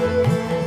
Música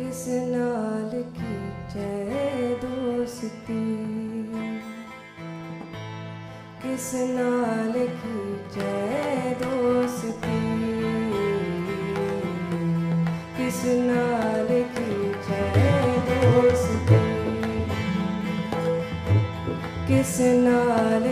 किस नाल की जय दोस्ती? किस नाल की जय दोस्ती? किस नाल की जय दोस्ती? किस नाल